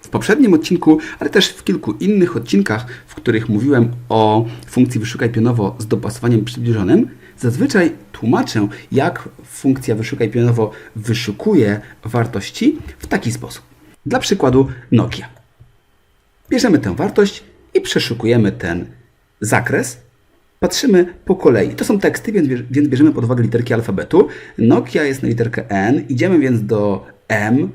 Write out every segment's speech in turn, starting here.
W poprzednim odcinku, ale też w kilku innych odcinkach, w których mówiłem o funkcji wyszukaj pionowo z dopasowaniem przybliżonym, zazwyczaj tłumaczę, jak funkcja wyszukaj pionowo wyszukuje wartości w taki sposób. Dla przykładu Nokia. Bierzemy tę wartość i przeszukujemy ten zakres. Patrzymy po kolei. To są teksty, więc, bierz- więc bierzemy pod uwagę literki alfabetu. Nokia jest na literkę N. Idziemy więc do M.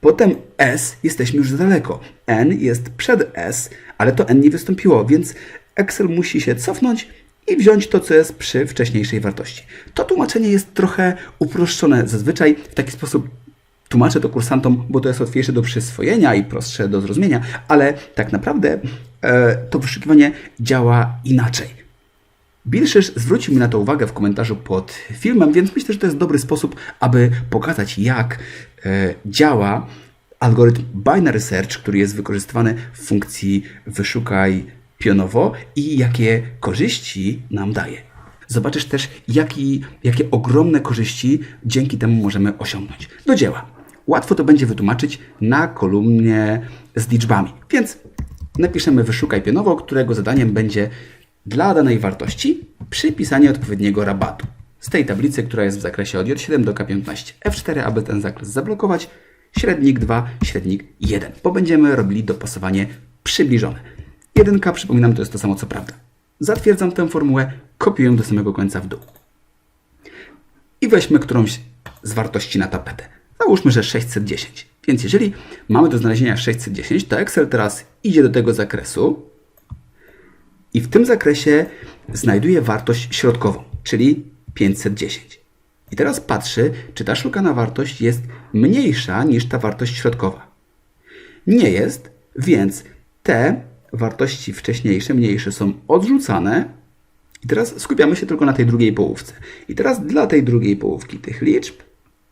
Potem S. Jesteśmy już za daleko. N jest przed S, ale to N nie wystąpiło, więc Excel musi się cofnąć i wziąć to, co jest przy wcześniejszej wartości. To tłumaczenie jest trochę uproszczone. Zazwyczaj w taki sposób Tłumaczę to kursantom, bo to jest łatwiejsze do przyswojenia i prostsze do zrozumienia, ale tak naprawdę e, to wyszukiwanie działa inaczej. Bilszysz zwrócił mi na to uwagę w komentarzu pod filmem, więc myślę, że to jest dobry sposób, aby pokazać, jak działa algorytm binary search, który jest wykorzystywany w funkcji wyszukaj pionowo i jakie korzyści nam daje. Zobaczysz też, jaki, jakie ogromne korzyści dzięki temu możemy osiągnąć. Do dzieła. Łatwo to będzie wytłumaczyć na kolumnie z liczbami. Więc napiszemy wyszukaj pionowo, którego zadaniem będzie dla danej wartości przypisanie odpowiedniego rabatu. Z tej tablicy, która jest w zakresie od J7 do K15. F4, aby ten zakres zablokować. Średnik 2, średnik 1, bo będziemy robili dopasowanie przybliżone. 1K, przypominam, to jest to samo co prawda. Zatwierdzam tę formułę, kopiuję do samego końca w dół. I weźmy którąś z wartości na tapetę. Załóżmy, że 610. Więc jeżeli mamy do znalezienia 610, to Excel teraz idzie do tego zakresu i w tym zakresie znajduje wartość środkową, czyli 510. I teraz patrzy, czy ta szukana wartość jest mniejsza niż ta wartość środkowa. Nie jest, więc te wartości wcześniejsze, mniejsze są odrzucane. I teraz skupiamy się tylko na tej drugiej połówce. I teraz dla tej drugiej połówki tych liczb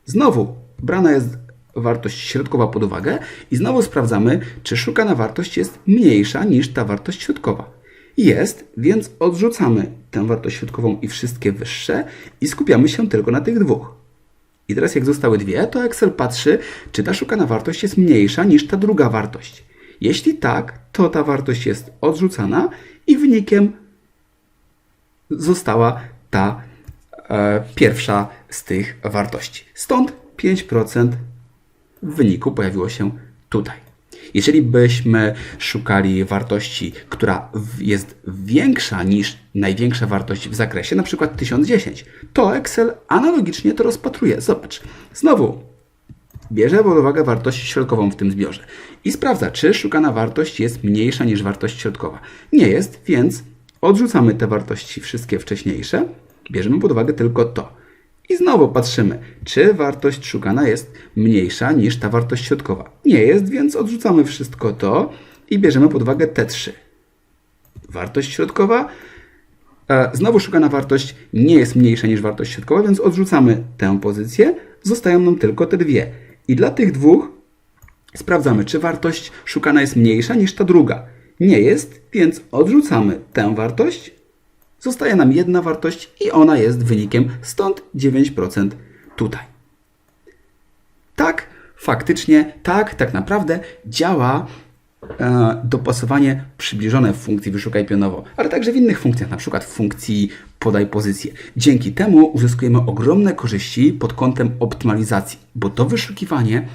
znowu brana jest wartość środkowa pod uwagę i znowu sprawdzamy, czy szukana wartość jest mniejsza niż ta wartość środkowa. Jest, więc odrzucamy tę wartość środkową i wszystkie wyższe i skupiamy się tylko na tych dwóch. I teraz jak zostały dwie, to Excel patrzy, czy ta szukana wartość jest mniejsza niż ta druga wartość. Jeśli tak, to ta wartość jest odrzucana i wynikiem została ta e, pierwsza z tych wartości. Stąd 5% w wyniku pojawiło się tutaj. Jeżeli byśmy szukali wartości, która jest większa niż największa wartość w zakresie, na przykład 1010, to Excel analogicznie to rozpatruje. Zobacz, znowu bierze pod uwagę wartość środkową w tym zbiorze i sprawdza, czy szukana wartość jest mniejsza niż wartość środkowa. Nie jest, więc odrzucamy te wartości wszystkie wcześniejsze, bierzemy pod uwagę tylko to. I znowu patrzymy, czy wartość szukana jest mniejsza niż ta wartość środkowa. Nie jest, więc odrzucamy wszystko to i bierzemy pod uwagę te trzy. Wartość środkowa E, Znowu szukana wartość nie jest mniejsza niż wartość środkowa, więc odrzucamy tę pozycję. Zostają nam tylko te dwie. I dla tych dwóch sprawdzamy, czy wartość szukana jest mniejsza niż ta druga. Nie jest, więc odrzucamy tę wartość. Zostaje nam jedna wartość i ona jest wynikiem, stąd 9% tutaj. Tak, faktycznie, tak, tak naprawdę działa e, dopasowanie przybliżone w funkcji wyszukaj pionowo, ale także w innych funkcjach, na przykład w funkcji podaj pozycję. Dzięki temu uzyskujemy ogromne korzyści pod kątem optymalizacji, bo to wyszukiwanie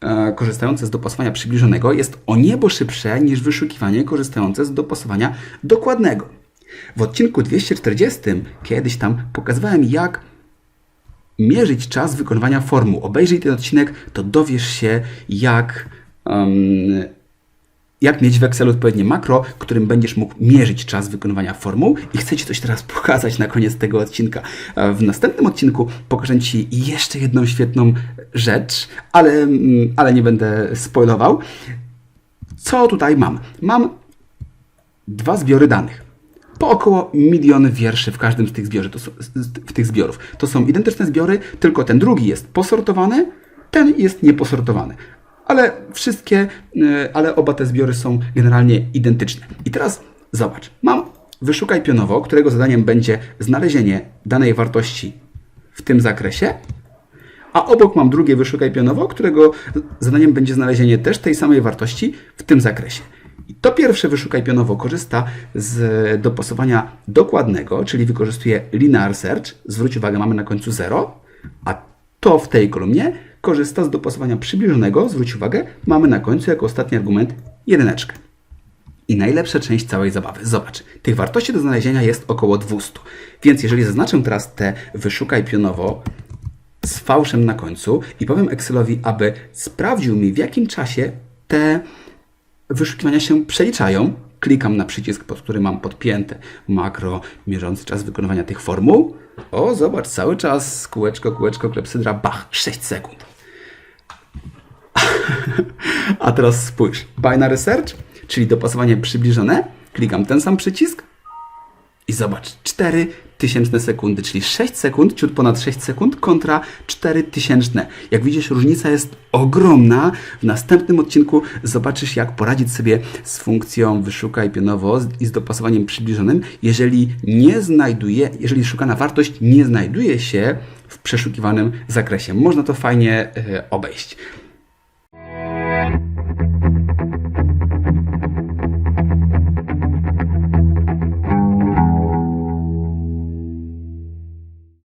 e, korzystające z dopasowania przybliżonego jest o niebo szybsze niż wyszukiwanie korzystające z dopasowania dokładnego. W odcinku 240 kiedyś tam pokazywałem, jak mierzyć czas wykonywania formuł. Obejrzyj ten odcinek, to dowiesz się, jak, em, jak mieć w Excelu odpowiednie makro, którym będziesz mógł mierzyć czas wykonywania formuł. I chcę Ci coś teraz pokazać na koniec tego odcinka. E, W następnym odcinku pokażę Ci jeszcze jedną świetną rzecz, ale, mm, ale nie będę spoilował. Co tutaj mam? Mam dwa zbiory danych. Po około milion wierszy w każdym z tych, to są, w tych zbiorów. To są identyczne zbiory, tylko ten drugi jest posortowany, ten jest nieposortowany. Ale wszystkie, y, ale oba te zbiory są generalnie identyczne. I teraz zobacz, mam wyszukaj pionowo, którego zadaniem będzie znalezienie danej wartości w tym zakresie a obok mam drugie wyszukaj pionowo, którego zadaniem będzie znalezienie też tej samej wartości w tym zakresie. I to pierwsze wyszukaj pionowo korzysta z dopasowania dokładnego, czyli wykorzystuje linear search. Zwróć uwagę, mamy na końcu 0, a to w tej kolumnie korzysta z dopasowania przybliżonego. Zwróć uwagę, mamy na końcu jako ostatni argument jedyneczkę. I najlepsza część całej zabawy. Zobacz, tych wartości do znalezienia jest około 200. Więc jeżeli zaznaczę teraz te wyszukaj pionowo z fałszem na końcu i powiem Excelowi, aby sprawdził mi w jakim czasie te wyszukiwania się przeliczają, klikam na przycisk, pod który mam podpięte makro mierzący czas wykonywania tych formuł. O, zobacz, cały czas kółeczko, kółeczko, klepsydra, bach, 6 sekund. A teraz spójrz, binary search, czyli dopasowanie przybliżone, klikam ten sam przycisk i zobacz, 4 tysięczne sekundy, czyli 6 sekund, ciut ponad 6 sekund kontra 4 tysięczne. Jak widzisz, różnica jest ogromna. W następnym odcinku zobaczysz, jak poradzić sobie z funkcją wyszukaj pionowo i z dopasowaniem przybliżonym, jeżeli nie znajduje, jeżeli szukana wartość nie znajduje się w przeszukiwanym zakresie. Można to fajnie e, obejść.